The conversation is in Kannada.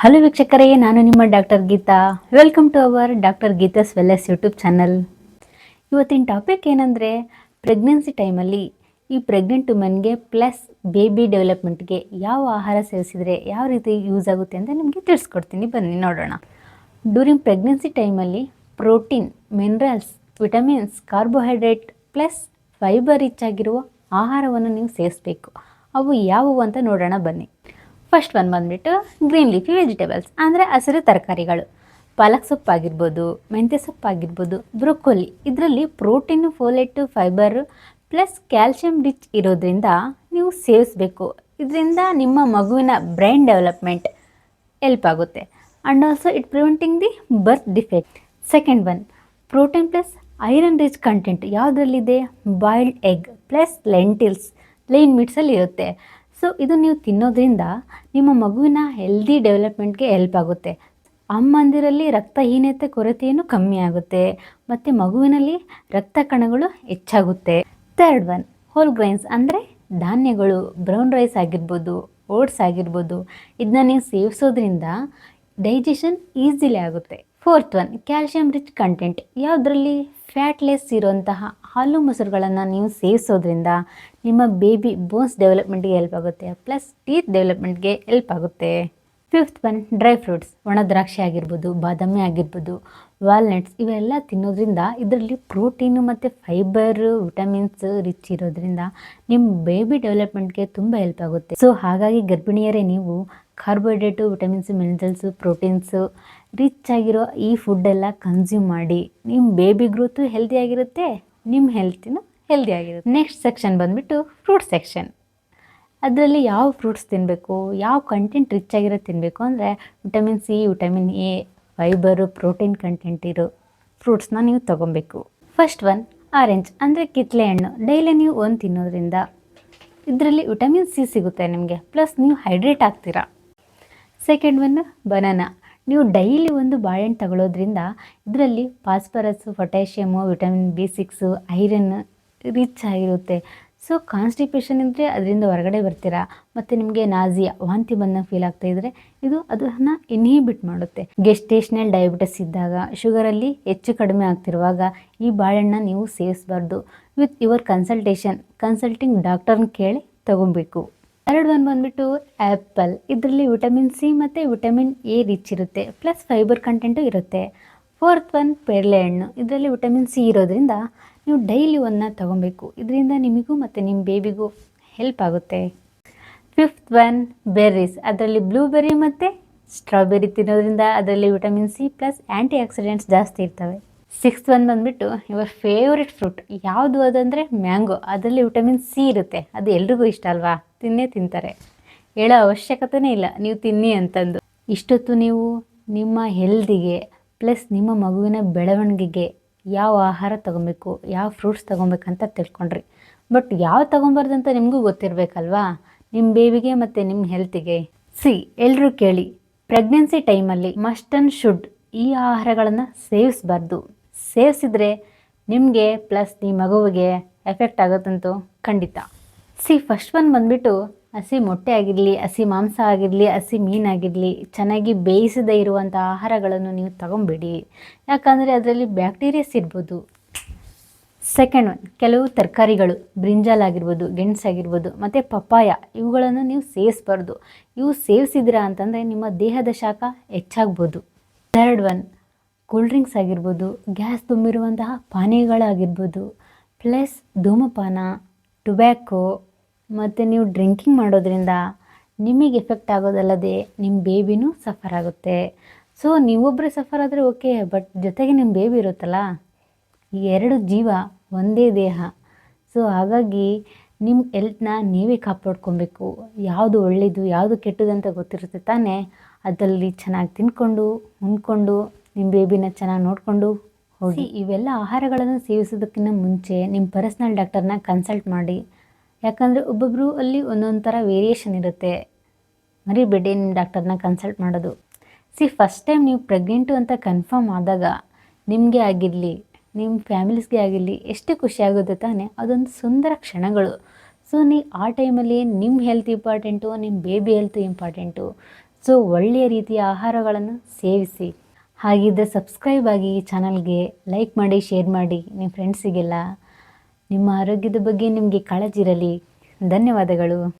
ಹಲೋ ವೀಕ್ಷಕರೇ, ನಾನು ನಿಮ್ಮ doctor Geetha. Welcome to our doctor Geetha's wellness YouTube channel ಇವತ್ತಿನ ಟಾಪಿಕ್ ಏನಂದರೆ ಪ್ರೆಗ್ನೆನ್ಸಿ ಟೈಮಲ್ಲಿ ಈ ಪ್ರೆಗ್ನೆಂಟ್ ವುಮೆನ್ಗೆ ಪ್ಲಸ್ ಬೇಬಿ ಡೆವಲಪ್ಮೆಂಟ್ಗೆ ಯಾವ ಆಹಾರ ಸೇವಿಸಿದರೆ ಯಾವ ರೀತಿ ಯೂಸ್ ಆಗುತ್ತೆ ಅಂತ ನಿಮಗೆ ತಿಳಿಸ್ಕೊಡ್ತೀನಿ. ಬನ್ನಿ ನೋಡೋಣ. ಡ್ಯೂರಿಂಗ್ ಪ್ರೆಗ್ನೆನ್ಸಿ ಟೈಮಲ್ಲಿ protein minerals vitamins carbohydrate plus fibre rich ಆಗಿರುವ ಆಹಾರವನ್ನು ನೀವು ಸೇವಿಸಬೇಕು. ಅವು ಯಾವುವು ಅಂತ ನೋಡೋಣ ಬನ್ನಿ. ಫಸ್ಟ್ ಒನ್ ಬಂದುಬಿಟ್ಟು ಗ್ರೀನ್ ಲೀಫಿ ವೆಜಿಟೇಬಲ್ಸ್ ಅಂದರೆ ಹಸಿರು ತರಕಾರಿಗಳು. ಪಾಲಕ್ ಸೊಪ್ಪು ಆಗಿರ್ಬೋದು ಮೆಂತ್ಯ ಸೊಪ್ಪು ಆಗಿರ್ಬೋದು ಬ್ರೊಕೊಲಿ ಇದರಲ್ಲಿ protein folate fibre plus calcium rich ಇರೋದ್ರಿಂದ ನೀವು ಸೇವಿಸಬೇಕು. ಇದರಿಂದ ನಿಮ್ಮ ಮಗುವಿನ ಬ್ರೈನ್ ಡೆವಲಪ್ಮೆಂಟ್ ಹೆಲ್ಪ್ ಆಗುತ್ತೆ. And also it preventing the birth defect second one protein plus iron rich content ಯಾವುದರಲ್ಲಿದೆ? Boiled egg plus lentils lean ಮೀಟ್ಸಲ್ಲಿ ಇರುತ್ತೆ. ಸೊ ಇದು ನೀವು ತಿನ್ನೋದ್ರಿಂದ ನಿಮ್ಮ ಮಗುವಿನ ಹೆಲ್ದಿ ಡೆವಲಪ್ಮೆಂಟ್ಗೆ ಹೆಲ್ಪ್ ಆಗುತ್ತೆ. ಅಮ್ಮಂದಿರಲ್ಲಿ ರಕ್ತಹೀನತೆ ಕೊರತೆಯನ್ನು ಕಮ್ಮಿ ಆಗುತ್ತೆ. ಮತ್ತು ಮಗುವಿನಲ್ಲಿ ರಕ್ತ ಕಣಗಳು ಹೆಚ್ಚಾಗುತ್ತೆ. ಥರ್ಡ್ ಒನ್ ಹೋಲ್ ಗ್ರೈನ್ಸ್ ಅಂದರೆ ಧಾನ್ಯಗಳು ಬ್ರೌನ್ ರೈಸ್ ಆಗಿರ್ಬೋದು ಓಟ್ಸ್ ಆಗಿರ್ಬೋದು. ಇದನ್ನ ನೀವು ಸೇವಿಸೋದ್ರಿಂದ ಡೈಜೆಷನ್ ಈಸಿಲಿ ಆಗುತ್ತೆ. Fourth one, calcium rich content. ಯಾವುದರಲ್ಲಿ? ಫ್ಯಾಟ್ಲೆಸ್ ಇರುವಂತಹ ಹಾಲು ಮೊಸರುಗಳನ್ನು ನೀವು ಸೇವಿಸೋದ್ರಿಂದ ನಿಮ್ಮ ಬೇಬಿ ಬೋನ್ಸ್ ಡೆವಲಪ್ಮೆಂಟ್ಗೆ ಹೆಲ್ಪ್ ಆಗುತ್ತೆ, ಪ್ಲಸ್ ಟೀತ್ ಡೆವಲಪ್ಮೆಂಟ್ಗೆ ಹೆಲ್ಪ್ ಆಗುತ್ತೆ. ಫಿಫ್ತ್ ಒನ್, ಡ್ರೈ ಫ್ರೂಟ್ಸ್, ಒಣ ದ್ರಾಕ್ಷಿ ಆಗಿರ್ಬೋದು, ಬಾದಾಮಿ ಆಗಿರ್ಬೋದು, ವಾಲ್ನಟ್ಸ್ ಇವೆಲ್ಲ ತಿನ್ನೋದ್ರಿಂದ ಇದರಲ್ಲಿ ಪ್ರೋಟೀನು ಮತ್ತು ಫೈಬರ್, ವಿಟಮಿನ್ಸ್ ರಿಚ್ ಇರೋದ್ರಿಂದ ನಿಮ್ಮ ಬೇಬಿ ಡೆವಲಪ್ಮೆಂಟ್ಗೆ ತುಂಬ ಹೆಲ್ಪ್ ಆಗುತ್ತೆ. ಸೊ ಹಾಗಾಗಿ ಗರ್ಭಿಣಿಯರೇ ನೀವು carbohydrate, vitamins, minerals, proteins rich ಆಗಿರೋ ಈ ಫುಡ್ಡೆಲ್ಲ ಕನ್ಸ್ಯೂಮ್ ಮಾಡಿ ನಿಮ್ಮ ಬೇಬಿ ಗ್ರೋತು ಹೆಲ್ದಿ ಆಗಿರುತ್ತೆ ನಿಮ್ಮ ಹೆಲ್ತಿನೂ ಹೆಲ್ದಿ ಆಗಿರುತ್ತೆ. ನೆಕ್ಸ್ಟ್ ಸೆಕ್ಷನ್ ಬಂದುಬಿಟ್ಟು ಫ್ರೂಟ್ ಸೆಕ್ಷನ್ ಅದರಲ್ಲಿ ಯಾವ ಫ್ರೂಟ್ಸ್ ತಿನ್ನಬೇಕು ಯಾವ ಕಂಟೆಂಟ್ ರಿಚ್ ಆಗಿರೋ ತಿನ್ನಬೇಕು ಅಂದರೆ vitamin C vitamin A fibre protein content ಇರೋ ಫ್ರೂಟ್ಸ್ನ ನೀವು ತೊಗೊಬೇಕು. ಫಸ್ಟ್ ಒನ್ ಆರೆಂಜ್ ಅಂದರೆ ಕಿತ್ಲೆ ಹಣ್ಣು. ಡೈಲಿ ನೀವು ಒಂದು ತಿನ್ನೋದ್ರಿಂದ ಇದರಲ್ಲಿ ವಿಟಮಿನ್ ಸಿ ಸಿಗುತ್ತೆ ನಿಮಗೆ ಪ್ಲಸ್ ನೀವು ಹೈಡ್ರೇಟ್ ಆಗ್ತೀರಾ. ಸೆಕೆಂಡ್ ಒನ್ ಬನಾನಾ ನೀವು ಡೈಲಿ ಒಂದು ಬಾಳೆಹಣ್ಣು ತಗೊಳ್ಳೋದ್ರಿಂದ ಇದರಲ್ಲಿ phosphorus potassium vitamin B six iron rich ಆಗಿರುತ್ತೆ. ಸೊ ಕಾನ್ಸ್ಟಿಪೇಷನ್ ಇದ್ದರೆ ಅದರಿಂದ ಹೊರಗಡೆ ಬರ್ತೀರಾ? ಮತ್ತು ನಿಮಗೆ ನಾಜಿಯಾ ವಾಂತಿ ಬಂದಂಗೆ ಫೀಲ್ ಆಗ್ತಾ ಇದ್ದರೆ ಇದು ಅದನ್ನು ಇನ್ಹಿಬಿಟ್ ಮಾಡುತ್ತೆ. ಗೆಸ್ಟೇಷನಲ್ ಡಯಾಬಿಟಿಸ್ ಇದ್ದಾಗ ಶುಗರಲ್ಲಿ ಹೆಚ್ಚು ಕಡಿಮೆ ಆಗ್ತಿರುವಾಗ ಈ ಬಾಳೆಹಣ್ಣ ನೀವು ಸೇವಿಸಬಾರ್ದು. ವಿತ್ ಯುವರ್ ಕನ್ಸಲ್ಟೇಷನ್ ಕನ್ಸಲ್ಟಿಂಗ್ ಡಾಕ್ಟರ್ನ ಕೇಳಿ ತಗೊಬೇಕು ಥರ್ಡ್ ಒಂದು ಬಂದ್ಬಿಟ್ಟು ಆ್ಯಪಲ್ ಇದರಲ್ಲಿ ವಿಟಮಿನ್ ಸಿ ಮತ್ತು ವಿಟಮಿನ್ ಎ ರಿಚ್ ಇರುತ್ತೆ. ಪ್ಲಸ್ ಫೈಬರ್ ಕಂಟೆಂಟು ಇರುತ್ತೆ. ಫೋರ್ತ್ ಒನ್ ಪೇರಳೆ ಹಣ್ಣು. ಇದರಲ್ಲಿ ವಿಟಮಿನ್ ಸಿ ಇರೋದ್ರಿಂದ ನೀವು ಡೈಲಿ ಒಂದನ್ನ ತೊಗೊಬೇಕು. ಇದರಿಂದ ನಿಮಗೂ ಮತ್ತು ನಿಮ್ಮ ಬೇಬಿಗೂ ಹೆಲ್ಪ್ ಆಗುತ್ತೆ. ಫಿಫ್ತ್ ಒನ್ ಬೆರ್ರೀಸ್ ಅದರಲ್ಲಿ ಬ್ಲೂಬೆರ್ರಿ ಮತ್ತು ಸ್ಟ್ರಾಬೆರಿ ತಿನ್ನೋದ್ರಿಂದ ಅದರಲ್ಲಿ vitamin C plus antioxidants ಜಾಸ್ತಿ ಇರ್ತವೆ. ಸಿಕ್ಸ್ತ್ ಒನ್ ಬಂದುಬಿಟ್ಟು ಇವರ್ ಫೇವ್ರೆಟ್ ಫ್ರೂಟ್ ಯಾವುದು ಅದಂದರೆ ಮ್ಯಾಂಗೋ ಅದರಲ್ಲಿ ವಿಟಮಿನ್ ಸಿ ಇರುತ್ತೆ. ಅದು ಎಲ್ರಿಗೂ ಇಷ್ಟ ಅಲ್ವಾ? ತಿನ್ನೇ ತಿಂತಾರೆ. ಹೇಳೋ ಅವಶ್ಯಕತೆನೇ ಇಲ್ಲ. ನೀವು ತಿನ್ನಿ ಅಂತಂದು. ಇಷ್ಟೊತ್ತು ನೀವು ನಿಮ್ಮ ಹೆಲ್ದಿಗೆ ಪ್ಲಸ್ ನಿಮ್ಮ ಮಗುವಿನ ಬೆಳವಣಿಗೆಗೆ ಯಾವ ಆಹಾರ ತೊಗೊಬೇಕು, ಯಾವ ಫ್ರೂಟ್ಸ್ ತೊಗೊಬೇಕಂತ ತಿಳ್ಕೊಂಡ್ರಿ. ಬಟ್ ಯಾವ ತೊಗೊಬಾರ್ದು ಅಂತ ನಿಮಗೂ ಗೊತ್ತಿರಬೇಕಲ್ವಾ? ನಿಮ್ಮ ಬೇಬಿಗೆ ಮತ್ತು ನಿಮ್ಮ ಹೆಲ್ತಿಗೆ ಸಿ ಎಲ್ಲರೂ ಕೇಳಿ. ಪ್ರೆಗ್ನೆನ್ಸಿ ಟೈಮಲ್ಲಿ ಮಸ್ಟ್ ಆ್ಯಂಡ್ ಶುಡ್ ಈ ಆಹಾರಗಳನ್ನು ಸೇವಿಸಬಾರ್ದು. ಸೇವಿಸಿದ್ರೆ ನಿಮಗೆ ಪ್ಲಸ್ ನಿಮ್ಮ ಮಗುವಿಗೆ ಎಫೆಕ್ಟ್ ಆಗುತ್ತಂತೂ ಖಂಡಿತ. ಸಿ ಫಸ್ಟ್ ಒನ್ ಬಂದುಬಿಟ್ಟು ಹಸಿ ಮೊಟ್ಟೆ ಆಗಿರಲಿ, ಹಸಿ ಮಾಂಸ ಆಗಿರಲಿ, ಹಸಿ ಮೀನಾಗಿರಲಿ ಚೆನ್ನಾಗಿ ಬೇಯಿಸದೇ ಇರುವಂಥ ಆಹಾರಗಳನ್ನು ನೀವು ತಗೊಂಬಿಡಿ. ಯಾಕಂದರೆ ಅದರಲ್ಲಿ ಬ್ಯಾಕ್ಟೀರಿಯಾಸ್ ಇರ್ಬೋದು. ಸೆಕೆಂಡ್ ಒನ್ ಕೆಲವು ತರಕಾರಿಗಳು, ಬ್ರಿಂಜಾಲ್ ಆಗಿರ್ಬೋದು ಗೆಣಸಾಗಿರ್ಬೋದು ಮತ್ತು ಪಪ್ಪಾಯ, ಇವುಗಳನ್ನು ನೀವು ಸೇವಿಸ್ಬಾರ್ದು ಇವು ಸೇವಿಸಿದಿರಾ ಅಂತಂದರೆ ನಿಮ್ಮ ದೇಹದ ಶಾಖ ಹೆಚ್ಚಾಗ್ಬೋದು. ಥರ್ಡ್ ಒನ್ ಕೂಲ್ ಡ್ರಿಂಕ್ಸ್ ಆಗಿರ್ಬೋದು, ಗ್ಯಾಸ್ ತುಂಬಿರುವಂತಹ ಪಾನೀಯಗಳಾಗಿರ್ಬೋದು ಪ್ಲಸ್ ಧೂಮಪಾನ ಟೊಬ್ಯಾಕೋ ಮತ್ತು ನೀವು ಡ್ರಿಂಕಿಂಗ್ ಮಾಡೋದ್ರಿಂದ ನಿಮಗೆ ಎಫೆಕ್ಟ್ ಆಗೋದಲ್ಲದೆ ನಿಮ್ಮ ಬೇಬಿನೂ ಸಫರ್ ಆಗುತ್ತೆ. ಸೊ ನೀವೊಬ್ಬರೇ ಸಫರ್ ಆದರೆ ಓಕೆ ಬಟ್ ಜೊತೆಗೆ ನಿಮ್ಮ ಬೇಬಿ ಇರುತ್ತಲ್ಲ, ಈ ಎರಡು ಜೀವ ಒಂದೇ ದೇಹ. ಸೊ ಹಾಗಾಗಿ ನಿಮ್ಮ ಹೆಲ್ತ್ನ ನೀವೇ ಕಾಪಾಡ್ಕೊಬೇಕು. ಯಾವುದು ಒಳ್ಳೆಯದು ಯಾವುದು ಕೆಟ್ಟದ್ದು ಅಂತ ಗೊತ್ತಿರುತ್ತೆ ತಾನೇ, ಅದರಲ್ಲಿ ಚೆನ್ನಾಗಿ ತಿನ್ಕೊಂಡು ಉಂಡ್ಕೊಂಡು ನಿಮ್ಮ ಬೇಬಿನ ಚೆನ್ನಾಗಿ ನೋಡಿಕೊಂಡು ಹೋಗಿ. ಇವೆಲ್ಲ ಆಹಾರಗಳನ್ನು ಸೇವಿಸೋದಕ್ಕಿಂತ ಮುಂಚೆ ನಿಮ್ಮ ಪರ್ಸ್ನಲ್ ಡಾಕ್ಟರ್ನ ಕನ್ಸಲ್ಟ್ ಮಾಡಿ. ಯಾಕಂದರೆ ಒಬ್ಬೊಬ್ಬರು ಅಲ್ಲಿ ಒಂದೊಂದು ಥರ ವೇರಿಯೇಷನ್ ಇರುತ್ತೆ. ಮರಿಬೇಡಿ ನಿಮ್ಮ ಡಾಕ್ಟರ್ನ ಕನ್ಸಲ್ಟ್ ಮಾಡೋದು. ಸಿ ಫಸ್ಟ್ ಟೈಮ್ ನೀವು ಪ್ರೆಗ್ನೆಂಟು ಅಂತ ಕನ್ಫರ್ಮ್ ಆದಾಗ ನಿಮಗೆ ಆಗಿರಲಿ ನಿಮ್ಮ ಫ್ಯಾಮಿಲೀಸ್ಗೆ ಆಗಿರಲಿ ಎಷ್ಟು ಖುಷಿಯಾಗುತ್ತೆ ತಾನೇ, ಅದೊಂದು ಸುಂದರ ಕ್ಷಣಗಳು. ಸೊ ನೀವು ಆ ಟೈಮಲ್ಲಿ ನಿಮ್ಮ ಹೆಲ್ತ್ ಇಂಪಾರ್ಟೆಂಟು ನಿಮ್ಮ ಬೇಬಿ ಹೆಲ್ತ್ ಇಂಪಾರ್ಟೆಂಟು ಸೊ ಒಳ್ಳೆಯ ರೀತಿಯ ಆಹಾರಗಳನ್ನು ಸೇವಿಸಿ. ಹಾಗಿದ್ದರೆ ಸಬ್ಸ್ಕ್ರೈಬ್ ಆಗಿ ಈ ಚಾನಲ್ಗೆ ಲೈಕ್ ಮಾಡಿ ಶೇರ್ ಮಾಡಿ ನಿಮ್ಮ ಫ್ರೆಂಡ್ಸಿಗೆಲ್ಲ ನಿಮ್ಮ ಆರೋಗ್ಯದ ಬಗ್ಗೆ ನಿಮಗೆ ಕಾಳಜಿ ಇರಲಿ. ಧನ್ಯವಾದಗಳು.